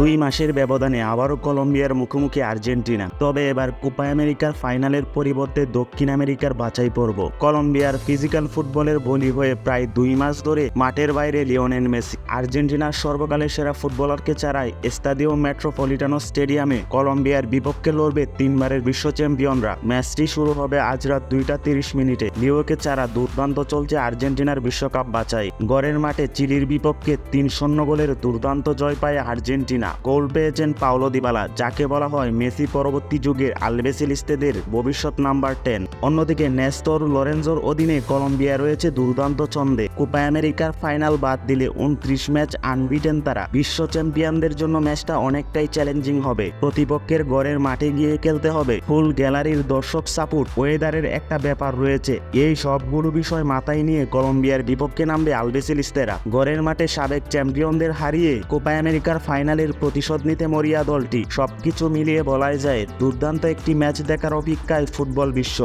দুই মাসের ব্যবধানে আবারও কলম্বিয়ার মুখোমুখি আর্জেন্টিনা। তবে এবার কোপা আমেরিকার ফাইনালের পরিবর্তে দক্ষিণ আমেরিকার বাছাই পর্ব। কলম্বিয়ার ফিজিক্যাল ফুটবলের বলি হয়ে প্রায় দুই মাস ধরে মাঠের বাইরে লিওনেল মেসি। আর্জেন্টিনার সর্বকালের সেরা ফুটবলারকে ছাড়াই স্টাদিও মেট্রোপলিটানো স্টেডিয়ামে কলম্বিয়ার বিপক্ষে লড়বে তিনবারের বিশ্ব চ্যাম্পিয়নরা। ম্যাচটি শুরু হবে আজ রাত দুইটা তিরিশ মিনিটে। লিওকে ছাড়া দুর্দান্ত চলছে আর্জেন্টিনার বিশ্বকাপ বাছাই। গড়ের মাঠে চিলির বিপক্ষে তিন শূন্য গোলের দুর্দান্ত জয় পায় আর্জেন্টিনা। গোল পেয়েছেন পাওলো দিবালা, যাকে বলা হয় মেসি পরবর্তী যুগের আলবেসিলিস্তেদের ভবিষ্যৎ নাম্বার টেন। অন্যদিকে নেস্তর লরেন্জোর অধীনে কলম্বিয়া রয়েছে দুর্দান্ত ছন্দে। কোপা আমেরিকার ফাইনাল বাদ দিলে উনত্রিশ ম্যাচ আনবিটেন তারা। বিশ্ব চ্যাম্পিয়নদের জন্য ম্যাচটা অনেকটাই চ্যালেঞ্জিং হবে। প্রতিপক্ষের গড়ের মাঠে গিয়ে খেলতে হবে। ফুল গ্যালারির দর্শক সাপোর্ট, ওয়েদারের একটা ব্যাপার রয়েছে। এই সবগুলো বিষয় মাথায় নিয়ে কলম্বিয়ার বিপক্ষে নামবে আলবেসিলিস্তেরা। গড়ের মাঠে সাবেক চ্যাম্পিয়নদের হারিয়ে কোপা আমেরিকার ফাইনালের প্রতিশোধ নিতে মরিয়া দলটি। সবকিছু মিলিয়ে বলাই যায়, দুর্দান্ত একটি ম্যাচ দেখার অপেক্ষায় ফুটবল বিশ্ব।